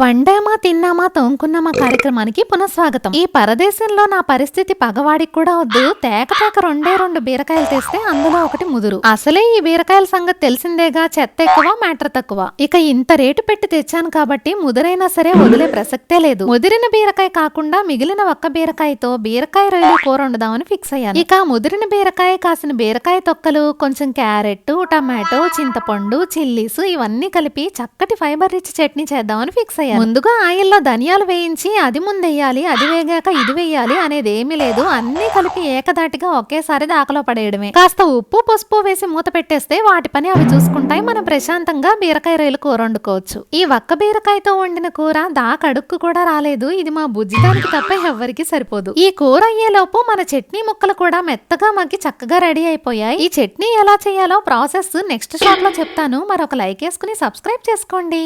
వండామా తిన్నామా తోముకున్నామా కార్యక్రమానికి పునఃస్వాగతం. ఈ పరదేశంలో నా పరిస్థితి పగవాడికి కూడా వద్దు. తేక తేక రెండే రెండు బీరకాయలు తెస్తే అందులో ఒకటి ముదురు. అసలే ఈ బీరకాయల సంగతి తెలిసిందేగా? చెత్త ఎక్కువ మ్యాటర్ తక్కువ. ఇక ఇంత రేటు పెట్టి తెచ్చాను కాబట్టి ముదురైనా సరే వదిలే ప్రసక్తే లేదు. ముదిరిన బీరకాయ కాకుండా మిగిలిన ఒక్క బీరకాయతో బీరకాయ రొయ్యలు కూర వండుదామని ఫిక్స్ అయ్యాను. ఇక ముదిరిన బీరకాయ కాసిన బీరకాయ తొక్కలు కొంచెం క్యారెట్ టమాటో చింతపండు చిల్లీస్ ఇవన్నీ కలిపి చక్కటి ఫైబర్ రిచ్ చట్నీ చేద్దామని ఫిక్స్ అయ్యాను ముందుగా ఆయిల్లో ధనియాలు వేయించి అది ముందెయ్యాలి అది వేగాక ఇది వేయాలి అనేది ఏమీ లేదు. అన్ని కలిపి ఏకదాటిగా ఒకేసారి దాకలో పడేయడమే. కాస్త ఉప్పు పసుపు వేసి మూత పెట్టేస్తే వాటి పని అవి చూసుకుంటాయి. మనం ప్రశాంతంగా బీరకాయ రొయ్యలు కూర వండుకోవచ్చు. ఈ ఒక్క బీరకాయతో వండిన కూర దాకడుక్కు కూడా రాలేదు. ఇది మా బుజ్జిదానికి తప్ప ఎవ్వరికి సరిపోదు. ఈ కూర అయ్యేలోపు మన చట్నీ ముక్కలు కూడా మెత్తగా మగ్గి చక్కగా రెడీ అయిపోయాయి. ఈ చట్నీ ఎలా చేయాలో ప్రాసెస్ నెక్స్ట్ షాట్లో చెప్తాను. మరొక లైక్ వేసుకుని సబ్స్క్రైబ్ చేసుకోండి.